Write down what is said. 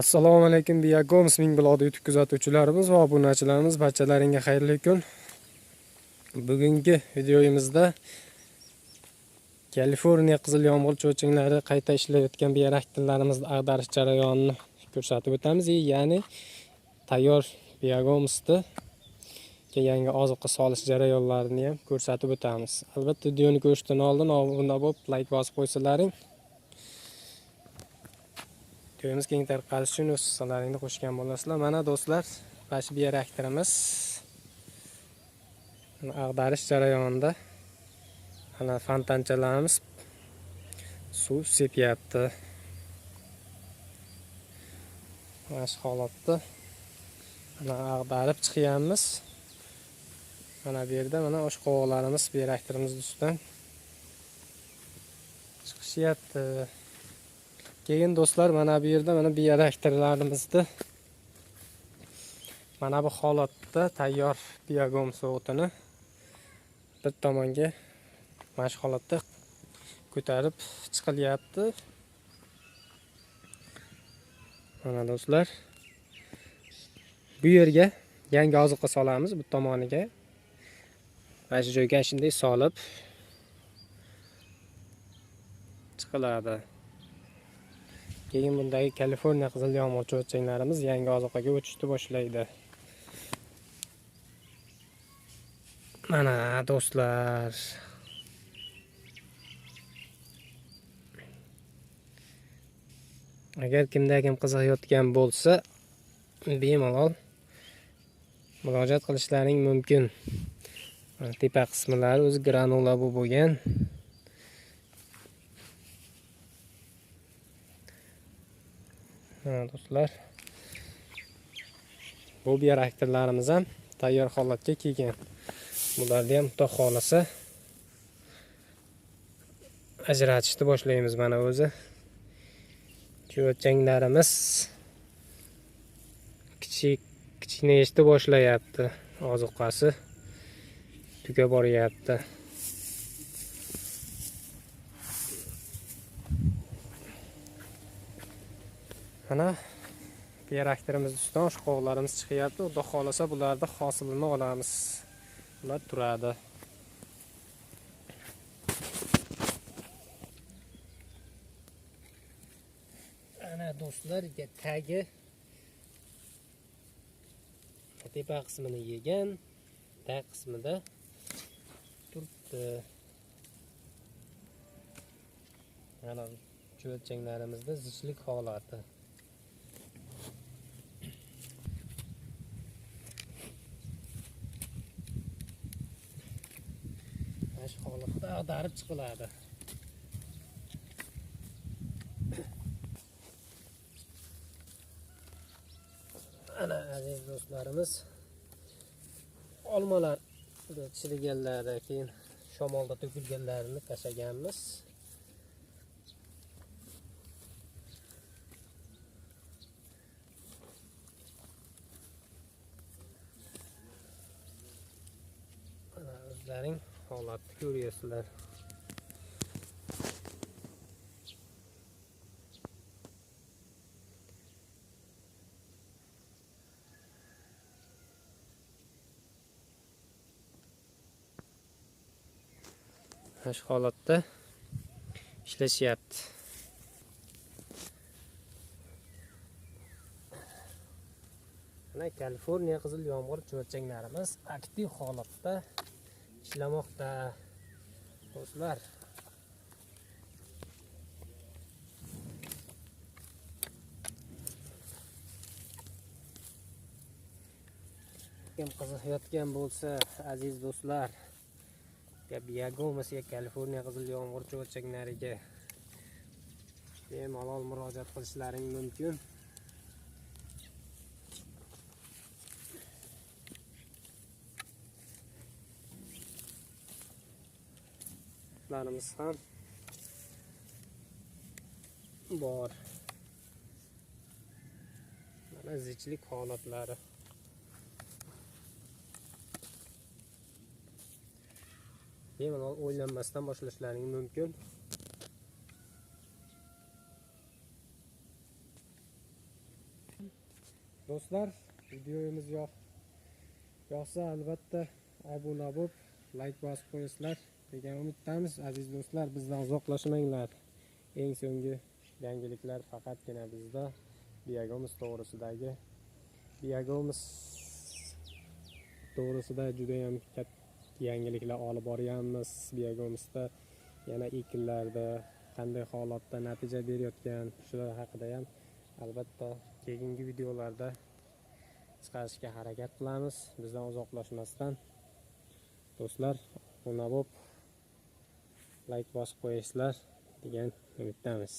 assalomu alaykum biyagoms ming blogda youtube kuzatuvchilarimiz va obunachilarimiz barchalaringga xayrli kun. Bugungi videomizda kaliforniya qizil yomg'ir cho'chinglari qayta ishlayotgan bioreaktorlarimizni ag'darish jarayonini ko'rsatib o'tamiz. Ya'ni tayyor biogomsni yangi oziqa solish jarayonlarini ham ko'rsatib o'tamiz. Albatta videoni ko'rishdan oldin obuna bo'lib like bosib qo'ysalaring videomiz keng tarqalishi uchun o'z hissalaringni qo'shgan bo'lasizlar mana do'stlar mana shu bioreaktorimiz ag'darish jarayonida mana fontanchalarimiz suv sepyapti mana shu holatda mana ag'darib chiqyapmiz mana bu yerda mana o'sha qovoqlarimiz bioreaktorimiz ustidan chiqishyapti keyin do'stlar mana bu yerda mana bioreaktorlarimizni mana bu holatda tayyor biogom o'tini bir tomonga mana shu holatda ko'tarib chiqilyapti. Mana do'stlar bu yerga yangi oziqa solamiz bu tomoniga. Mana shu joyga shunday solib chiqiladi. Keyin bundagi kaliforniya qizil yomg'ir cho'chchanglarimiz yangi oziqaga o'tishni boshlaydi. Mana do'stlar. Agar kimda kim qiziqayotgan bo'lsa bemalol murojaat qilishlaring mumkin. Tepa qismlari o'zi granula bo'lib bo'lgan. Do'stlar. Bu bioreaktorlarimiz ham tayyor holatga kelgan. Bularni ham xudo xohlasa ajratishni boshlaymiz mana o'zi. Cho'changlarimiz kichik kichiknayishni boshlayapti. Ozuqasi tugab boryapti. Mana bioreaktorimiz ustidan shu qovoqlarimiz chiqyapti. Xudo xohlasa bularni hosilini olamiz. Bular turadi. Ana do'stlar tagi tepa qismini yegan tag qismida turibdi. Mana cho'lchanglarimizda zichlik holati. Holatda ag'darib chiqiladi ana aziz do'stlarimiz olmalar chiriganlari keyin shamolda to'kilganlarini tashlaganmiz o'zlaring holatni ko'ryapsizlar. Mana shu holatda ishlashyapti. Mana kaliforniya qizil yomg'ir cho'changlarimiz aktiv holatda ishlamoqda do'stlar. Kim qiziqayotgan bo'lsa aziz do'stlar biagomasiga kaliforniya qizil yomg'ir cho'lchaklariga bemalol murojaat qilishlaring mumkin. Larimiz ham bor. Mana zichlik holatlari. Bemalol o'ylanmasdan boshlashlaring mumkin. Do'stlar videomiz yoq yoqsa albatta obuna bo'lib layk bosib qo'yasizlar. Degan umiddamiz aziz do'stlar bizdan uzoqlashmanglar. Eng so'nggi yangiliklar faqatgina bizda. Biagomis to'g'risidagi biagomis to'g'risida judayam katta yangiliklar olib boryapmiz. Biagomisda yana ekinlarda qanday holatda natija berayotgan shular haqida ham albatta keyingi videolarda chiqarishga harakat qilamiz. Bizdan uzoqlashmasdan do'stlar obuna layk bosib qo'yasizlar degan umiddamiz.